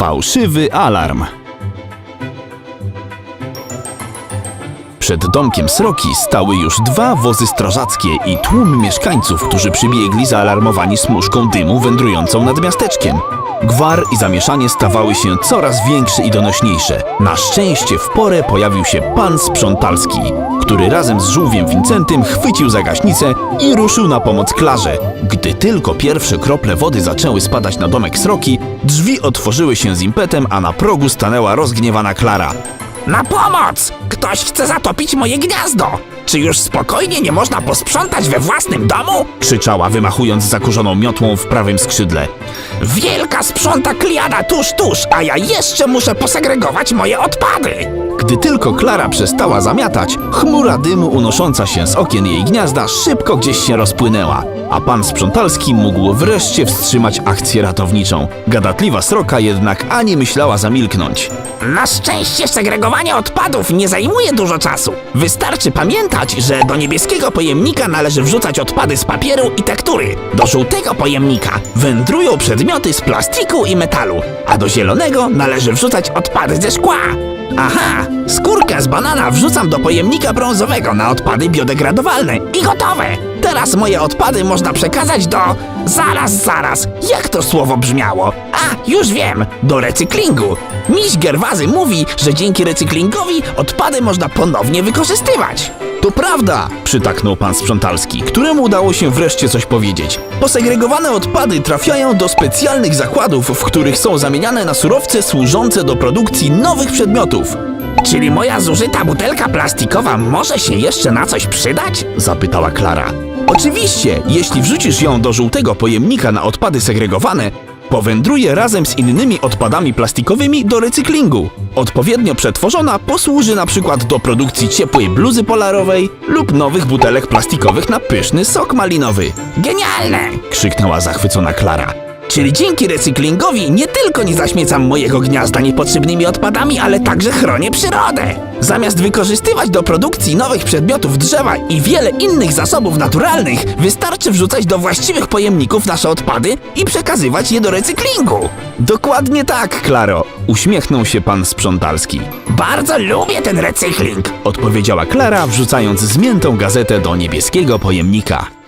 Fałszywy alarm. Przed domkiem Sroki stały już dwa wozy strażackie i tłum mieszkańców, którzy przybiegli zaalarmowani smuszką dymu wędrującą nad miasteczkiem. Gwar i zamieszanie stawały się coraz większe i donośniejsze. Na szczęście w porę pojawił się pan sprzątalski, który razem z żółwiem Wincentym chwycił za gaśnicę i ruszył na pomoc Klarze. Gdy tylko pierwsze krople wody zaczęły spadać na domek Sroki, drzwi otworzyły się z impetem, a na progu stanęła rozgniewana Klara. Na pomoc! Ktoś chce zatopić moje gniazdo! Czy już spokojnie nie można posprzątać we własnym domu? krzyczała, wymachując zakurzoną miotłą w prawym skrzydle. Wielka sprząta kliada tuż, tuż, a ja jeszcze muszę posegregować moje odpady! Gdy tylko Klara przestała zamiatać, chmura dymu unosząca się z okien jej gniazda szybko gdzieś się rozpłynęła, a pan sprzątalski mógł wreszcie wstrzymać akcję ratowniczą. Gadatliwa sroka jednak ani myślała zamilknąć. Na szczęście segregowanie odpadów nie zajmuje dużo czasu. Wystarczy pamiętać, że do niebieskiego pojemnika należy wrzucać odpady z papieru i tektury. Do żółtego pojemnika wędrują przedmioty z plastiku i metalu, a do zielonego należy wrzucać odpady ze szkła. Aha, skórkę z banana wrzucam do pojemnika brązowego na odpady biodegradowalne i gotowe. Teraz moje odpady można przekazać do... Zaraz, zaraz, jak to słowo brzmiało? A, już wiem, do recyklingu. Miś Gerwazy mówi, że dzięki recyklingowi odpady można ponownie wykorzystywać. To prawda! przytaknął pan sprzątalski, któremu udało się wreszcie coś powiedzieć. Posegregowane odpady trafiają do specjalnych zakładów, w których są zamieniane na surowce służące do produkcji nowych przedmiotów. Czyli moja zużyta butelka plastikowa może się jeszcze na coś przydać? Zapytała Klara. Oczywiście, jeśli wrzucisz ją do żółtego pojemnika na odpady segregowane, powędruje razem z innymi odpadami plastikowymi do recyklingu. Odpowiednio przetworzona posłuży na przykład do produkcji ciepłej bluzy polarowej lub nowych butelek plastikowych na pyszny sok malinowy. Genialne! Krzyknęła zachwycona Klara. Czyli dzięki recyklingowi nie tylko nie zaśmiecam mojego gniazda niepotrzebnymi odpadami, ale także chronię przyrodę. Zamiast wykorzystywać do produkcji nowych przedmiotów drzewa i wiele innych zasobów naturalnych, wystarczy wrzucać do właściwych pojemników nasze odpady i przekazywać je do recyklingu. Dokładnie tak, Klaro, uśmiechnął się pan sprzątalski. Bardzo lubię ten recykling. Odpowiedziała Klara, wrzucając zmiętą gazetę do niebieskiego pojemnika.